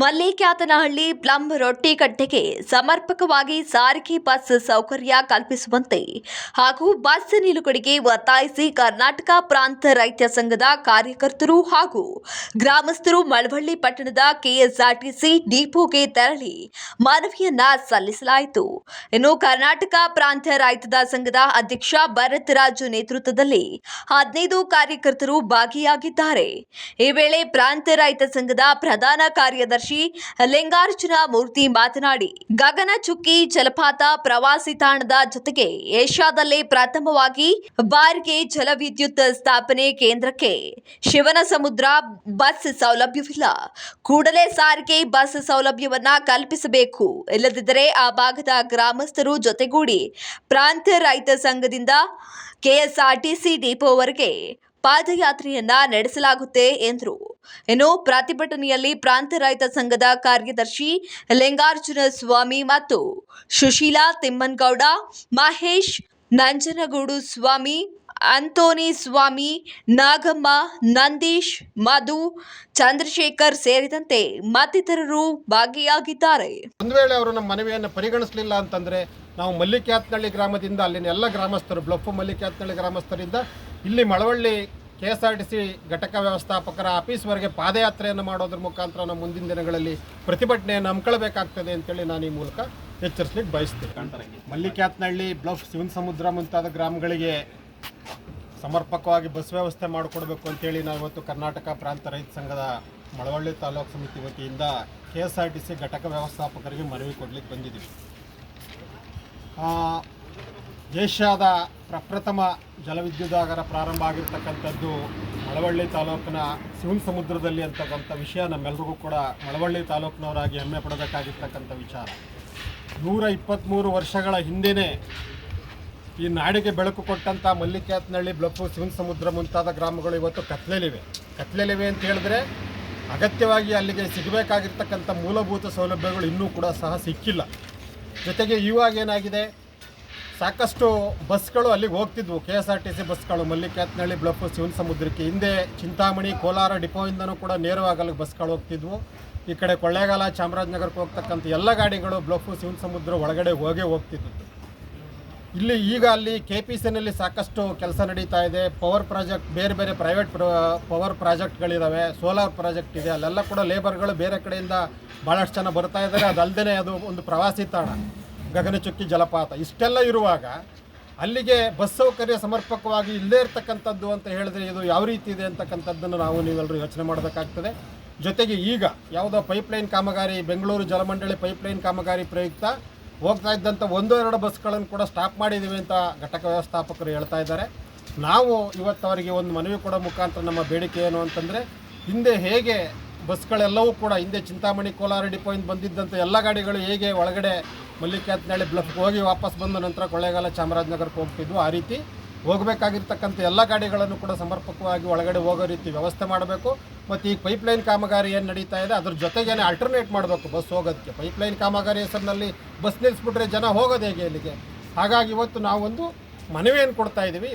ಮಲ್ಲಿಕ್ಯಾತನಹಳ್ಳಿ ರೊಟ್ಟಿ ಕಟ್ಟೆಗೆ ಸಮರ್ಪಕವಾಗಿ ಸಾರಿಗೆ ಬಸ್ ಸೌಕರ್ಯ ಕಲ್ಪಿಸುವಂತೆ ಹಾಗೂ ಬಸ್ ನಿಲುಗಡೆಗೆ ಒತ್ತಾಯಿಸಿ ಕರ್ನಾಟಕ ಪ್ರಾಂತ ರೈತ ಸಂಘದ ಕಾರ್ಯಕರ್ತರು ಹಾಗೂ ಗ್ರಾಮಸ್ಥರು ಮಳವಳ್ಳಿ ಪಟ್ಟಣದ ಕೆಎಸ್ಆರ್ಟಿಸಿ ಡಿಪೋಗೆ ತೆರಳಿ ಮನವಿಯನ್ನ ಸಲ್ಲಿಸಲಾಯಿತು. ಇನ್ನು ಕರ್ನಾಟಕ ಪ್ರಾಂತ ರೈತದ ಸಂಘದ ಅಧ್ಯಕ್ಷ ಭರತ್ ರಾಜು ನೇತೃತ್ವದಲ್ಲಿ ಹದಿನೈದು ಕಾರ್ಯಕರ್ತರು ಭಾಗಿಯಾಗಿದ್ದಾರೆ. ಈ ವೇಳೆ ಪ್ರಾಂತ ರೈತ ಸಂಘದ ಪ್ರಧಾನ ಕಾರ್ಯದರ್ಶಿ ಲಿಂಗಾರ್ಜುನ ಮೂರ್ತಿ ಮಾತನಾಡಿ, ಗಗನಚುಕ್ಕಿ ಜಲಪಾತ ಪ್ರವಾಸಿ ತಾಣದ ಜೊತೆಗೆ ಏಷ್ಯಾದಲ್ಲೇ ಪ್ರಥಮವಾಗಿ ಬಾರಿಗೆ ಜಲವಿದ್ಯುತ್ ಸ್ಥಾಪನೆ ಕೇಂದ್ರಕ್ಕೆ ಶಿವನ ಸಮುದ್ರ ಬಸ್ ಸೌಲಭ್ಯವಿಲ್ಲ. ಕೂಡಲೇ ಸಾರಿಗೆ ಬಸ್ ಸೌಲಭ್ಯವನ್ನ ಕಲ್ಪಿಸಬೇಕು. ಇಲ್ಲದಿದ್ದರೆ ಆ ಭಾಗದ ಗ್ರಾಮಸ್ಥರು ಜೊತೆಗೂಡಿ ಪ್ರಾಂತ್ಯ ರೈತ ಸಂಘದಿಂದ ಕೆಎಸ್ಆರ್ಟಿಸಿ ಡಿಪೋವರೆಗೆ ಪಾದಯಾತ್ರೆಯನ್ನ ನಡೆಸಲಾಗುತ್ತೆ ಎಂದರು. ಇನ್ನು ಪ್ರತಿಭಟನೆಯಲ್ಲಿ ಪ್ರಾಂತ ರೈತ ಸಂಘದ ಕಾರ್ಯದರ್ಶಿ ಲಿಂಗಾರ್ಜುನ ಸ್ವಾಮಿ ಮತ್ತು ಸುಶೀಲಾ ತಿಮ್ಮನ್ಗೌಡ, ಮಹೇಶ್ ನಂಜನಗೂಡು ಸ್ವಾಮಿ ಅಂತೋನಿ ಸ್ವಾಮಿ, ನಾಗಮ್ಮ, ನಂದೀಶ್, ಮಧು, ಚಂದ್ರಶೇಖರ್ ಸೇರಿದಂತೆ ಮತ್ತಿತರರು ಭಾಗಿಯಾಗಿದ್ದಾರೆ. ಒಂದು ವೇಳೆ ಅವರು ನಮ್ಮ ಮನವಿಯನ್ನು ಪರಿಗಣಿಸಲಿಲ್ಲ ಅಂತಂದ್ರೆ ನಾವು ಮಲ್ಲಿಕ್ಯಾತ್ನಳ್ಳಿ ಗ್ರಾಮದಿಂದ ಅಲ್ಲಿನ ಎಲ್ಲ ಗ್ರಾಮಸ್ಥರು, ಬ್ಲಫ್ ಮಲ್ಲಿಕ್ಯಾತ್ನಳ್ಳಿ ಗ್ರಾಮಸ್ಥರಿಂದ ಇಲ್ಲಿ Malavalli K S R T C ಘಟಕ ವ್ಯವಸ್ಥಾಪಕರ ಆಫೀಸ್ವರೆಗೆ ಪಾದಯಾತ್ರೆಯನ್ನು ಮಾಡೋದ್ರ ಮುಖಾಂತರ ನಾವು ಮುಂದಿನ ದಿನಗಳಲ್ಲಿ ಪ್ರತಿಭಟನೆಯನ್ನು ಹಮ್ಮಿಕೊಳ್ಬೇಕಾಗ್ತದೆ ಅಂತೇಳಿ ನಾನು ಈ ಮೂಲಕ ಎಚ್ಚರಿಸ್ಲಿಕ್ಕೆ ಬಯಸ್ತೇನೆ. ಮಲ್ಲಿಕ್ಯಾತ್ನಹಳ್ಳಿ ಬ್ಲಫ್ ಶಿವನ ಸಮುದ್ರ ಮುಂತಾದ ಗ್ರಾಮಗಳಿಗೆ ಸಮರ್ಪಕವಾಗಿ ಬಸ್ ವ್ಯವಸ್ಥೆ ಮಾಡಿಕೊಡ್ಬೇಕು ಅಂತೇಳಿ ನಾವು ಇವತ್ತು ಕರ್ನಾಟಕ ಪ್ರಾಂತ ರೈತ ಸಂಘದ ಮಳವಳ್ಳಿ ತಾಲೂಕು ಸಮಿತಿ ವತಿಯಿಂದ K S R T C ಘಟಕ ವ್ಯವಸ್ಥಾಪಕರಿಗೆ ಮನವಿ ಕೊಡಲಿಕ್ಕೆ ಬಂದಿದ್ದೀವಿ. ಏಷ್ಯಾದ ಪ್ರಪ್ರಥಮ ಜಲವಿದ್ಯುದಾಗರ ಪ್ರಾರಂಭ ಆಗಿರ್ತಕ್ಕಂಥದ್ದು ಮಳವಳ್ಳಿ ತಾಲೂಕಿನ ಶಿವನ ಸಮುದ್ರದಲ್ಲಿ ಅಂತಕ್ಕಂಥ ವಿಷಯ ನಮ್ಮೆಲ್ರಿಗೂ ಕೂಡ ಮಳವಳ್ಳಿ ತಾಲೂಕಿನವರಾಗಿ ಹೆಮ್ಮೆ ಪಡಬೇಕಾಗಿರ್ತಕ್ಕಂಥ ವಿಚಾರ. ನೂರ ಇಪ್ಪತ್ತ್ಮೂರು ವರ್ಷಗಳ ಹಿಂದೆಯೇ ಈ ನಾಡಿಗೆ ಬೆಳಕು ಕೊಟ್ಟಂಥ ಮಲ್ಲಿಕ್ಯಾತ್ನಹಳ್ಳಿ ಬ್ಲಪ್ಪು ಶಿವನ ಸಮುದ್ರ ಮುಂತಾದ ಗ್ರಾಮಗಳು ಇವತ್ತು ಕತ್ಲೆಲಿವೆ. ಕತ್ಲೆಲಿವೆ ಅಂತ ಹೇಳಿದ್ರೆ ಅಗತ್ಯವಾಗಿ ಅಲ್ಲಿಗೆ ಸಿಗಬೇಕಾಗಿರ್ತಕ್ಕಂಥ ಮೂಲಭೂತ ಸೌಲಭ್ಯಗಳು ಇನ್ನೂ ಕೂಡ ಸಹ ಸಿಕ್ಕಿಲ್ಲ. ಜೊತೆಗೆ ಇವಾಗ ಏನಾಗಿದೆ? ಸಾಕಷ್ಟು ಬಸ್ಗಳು ಅಲ್ಲಿಗೆ ಹೋಗ್ತಿದ್ವು. K S R T C ಬಸ್ಗಳು ಮಲ್ಲಿಕಾತ್ನಹಳ್ಳಿ ಬ್ಲಫ್ ಶಿವನ ಸಮುದ್ರಕ್ಕೆ ಹಿಂದೆ ಚಿಂತಾಮಣಿ, ಕೋಲಾರ ಡಿಪೋಯಿಂದನೂ ಕೂಡ ನೇರವಾಗಿ ಅಲ್ಲಿಗೆ ಬಸ್ಗಳು ಹೋಗ್ತಿದ್ವು. ಈ ಕಡೆ ಕೊಳ್ಳೇಗಾಲ, ಚಾಮರಾಜನಗರಕ್ಕೆ ಹೋಗ್ತಕ್ಕಂಥ ಎಲ್ಲ ಗಾಡಿಗಳು ಬ್ಲಪ್ಪು ಶಿವನ ಸಮುದ್ರ ಒಳಗಡೆ ಹೋಗೇ ಹೋಗ್ತಿದ್ವು. ಇಲ್ಲಿ ಈಗ ಅಲ್ಲಿ ಕೆ ಪಿ ಸಿನಲ್ಲಿ ಸಾಕಷ್ಟು ಕೆಲಸ ನಡೀತಾ ಇದೆ. ಪವರ್ ಪ್ರಾಜೆಕ್ಟ್, ಬೇರೆ ಬೇರೆ ಪ್ರೈವೇಟ್ ಪವರ್ ಪ್ರಾಜೆಕ್ಟ್ಗಳಿದ್ದಾವೆ ಸೋಲಾರ್ ಪ್ರಾಜೆಕ್ಟ್ ಇದೆ. ಅಲ್ಲೆಲ್ಲ ಕೂಡ ಲೇಬರ್ಗಳು ಬೇರೆ ಕಡೆಯಿಂದ ಭಾಳಷ್ಟು ಜನ ಬರ್ತಾ ಇದ್ದಾರೆ. ಅದಲ್ಲದೆ ಅದು ಒಂದು ಪ್ರವಾಸಿ ತಾಣ. ಗಗನಚುಕ್ಕಿ ಜಲಪಾತ ಇಷ್ಟೆಲ್ಲ ಇರುವಾಗ ಅಲ್ಲಿಗೆ ಬಸ್ ಸೌಕರ್ಯ ಸಮರ್ಪಕವಾಗಿ ಇಲ್ಲದೇ ಇರತಕ್ಕಂಥದ್ದು ಅಂತ ಹೇಳಿದ್ರೆ ಇದು ಯಾವ ರೀತಿ ಇದೆ ಅಂತಕ್ಕಂಥದ್ದನ್ನು ನಾವು ನೀವೆಲ್ಲರೂ ಯೋಚನೆ ಮಾಡಬೇಕಾಗ್ತದೆ. ಜೊತೆಗೆ ಈಗ ಯಾವುದೋ ಪೈಪ್ಲೈನ್ ಕಾಮಗಾರಿ, ಬೆಂಗಳೂರು ಜಲಮಂಡಳಿ ಪೈಪ್ಲೈನ್ ಕಾಮಗಾರಿ ಪ್ರಯುಕ್ತ ಹೋಗ್ತಾ ಇದ್ದಂಥ ಒಂದು, ಎರಡು ಬಸ್ಗಳನ್ನು ಕೂಡ ಸ್ಟಾಪ್ ಮಾಡಿದ್ದೀವಿ ಅಂತ ಘಟಕ ವ್ಯವಸ್ಥಾಪಕರು ಹೇಳ್ತಾ ಇದ್ದಾರೆ. ನಾವು ಇವತ್ತು ಅವರಿಗೆ ಒಂದು ಮನವಿ ಕೊಡೋ ಮುಖಾಂತರ ನಮ್ಮ ಬೇಡಿಕೆ ಏನು ಅಂತಂದರೆ ಹಿಂದೆ ಹೇಗೆ ಬಸ್ಗಳೆಲ್ಲವೂ ಕೂಡ ಹಿಂದೆ ಚಿಂತಾಮಣಿ ಕೋಲಾರ ಡಿಪೋಯಿಂದ ಬಂದಿದ್ದಂಥ ಎಲ್ಲ ಗಾಡಿಗಳು ಹೇಗೆ ಒಳಗಡೆ ಮಲ್ಲಿಕ್ಯಾತ್ನಹಳ್ಳಿ ಬ್ಲಫ್ಗೆ ಹೋಗಿ ವಾಪಸ್ ಬಂದ ನಂತರ ಕೊಳ್ಳೇಗಾಲ ಚಾಮರಾಜನಗರಕ್ಕೆ ಹೋಗ್ತಿದ್ವು. ಆ ರೀತಿ ಹೋಗಬೇಕಾಗಿರ್ತಕ್ಕಂಥ ಎಲ್ಲ ಗಾಡಿಗಳನ್ನು ಕೂಡ ಸಮರ್ಪಕವಾಗಿ ಒಳಗಡೆ ಹೋಗೋ ರೀತಿ ವ್ಯವಸ್ಥೆ ಮಾಡಬೇಕು. ಮತ್ತು ಈ ಪೈಪ್ಲೈನ್ ಕಾಮಗಾರಿ ಏನು ನಡೀತಾ ಇದೆ, ಅದ್ರ ಜೊತೆಗೇನೆ ಆಲ್ಟರ್ನೇಟ್ ಮಾಡಬೇಕು ಬಸ್ ಹೋಗೋದಕ್ಕೆ. ಪೈಪ್ಲೈನ್ ಕಾಮಗಾರಿ ಹೆಸರಿನಲ್ಲಿ ಬಸ್ ನಿಲ್ಲಿಸ್ಬಿಟ್ರೆ ಜನ ಹೋಗೋದು ಹೇಗೆ ಇಲ್ಲಿಗೆ? ಹಾಗಾಗಿ ಇವತ್ತು ನಾವೊಂದು ಮನವಿಯನ್ನು ಕೊಡ್ತಾ ಇದ್ದೀವಿ.